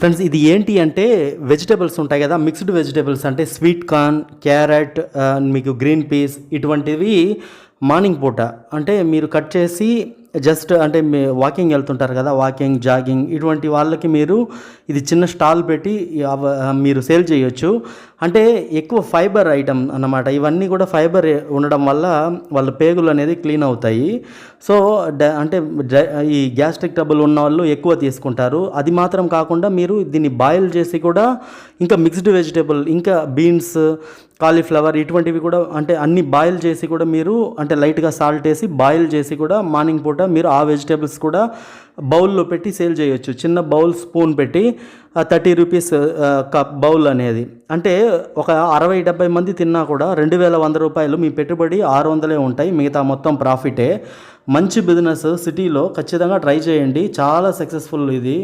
Friends ఇది ఏంటి అంటే వెజిటేబుల్స్ ఉంటాయి కదా మిక్స్డ్ వెజిటేబుల్స్ అంటే స్వీట్ కార్న్ క్యారెట్ మీకు గ్రీన్ పీస్ ఇటువంటివి మార్నింగ్ పూట. అంటే మీరు కట్ చేసి జస్ట్ అంటే మీ వాకింగ్ వెళ్తుంటారు కదా వాకింగ్ జాగింగ్ ఇటువంటి వాళ్ళకి మీరు ఇది చిన్న స్టాల్ పెట్టి మీరు సేల్ చేయొచ్చు. అంటే ఎక్కువ ఫైబర్ ఐటమ్ అన్నమాట. ఇవన్నీ కూడా ఫైబర్ ఉండడం వల్ల వాళ్ళ పేగులు అనేది క్లీన్ అవుతాయి. సో డ- అంటే ఈ గ్యాస్ట్రిక్ ట్రబుల్ ఉన్న వాళ్ళు ఎక్కువ తీసుకుంటారు. అది మాత్రం కాకుండా మీరు దీన్ని బాయిల్ చేసి కూడా ఇంకా మిక్స్డ్ వెజిటేబుల్ ఇంకా బీన్స్ కాలీఫ్లవర్ ఇటువంటివి కూడా అంటే అన్ని బాయిల్ చేసి కూడా మీరు అంటే లైట్గా సాల్ట్ వేసి బాయిల్ చేసి కూడా మార్నింగ్ పూట మీరు ఆ వెజిటేబుల్స్ కూడా బౌల్లో పెట్టి సేల్ చేయొచ్చు. చిన్న బౌల్ స్పూన్ పెట్టి థర్టీ రూపీస్ కప్ బౌల్ అనేది. అంటే ఒక అరవై డెబ్బై మంది తిన్నా కూడా రెండు వేల వంద రూపాయలు మీ పెట్టుబడి ఆరు వందలే ఉంటాయి. మిగతా మొత్తం ప్రాఫిటే. మంచి బిజినెస్ సిటీలో ఖచ్చితంగా ట్రై చేయండి. చాలా సక్సెస్ఫుల్ ఇది.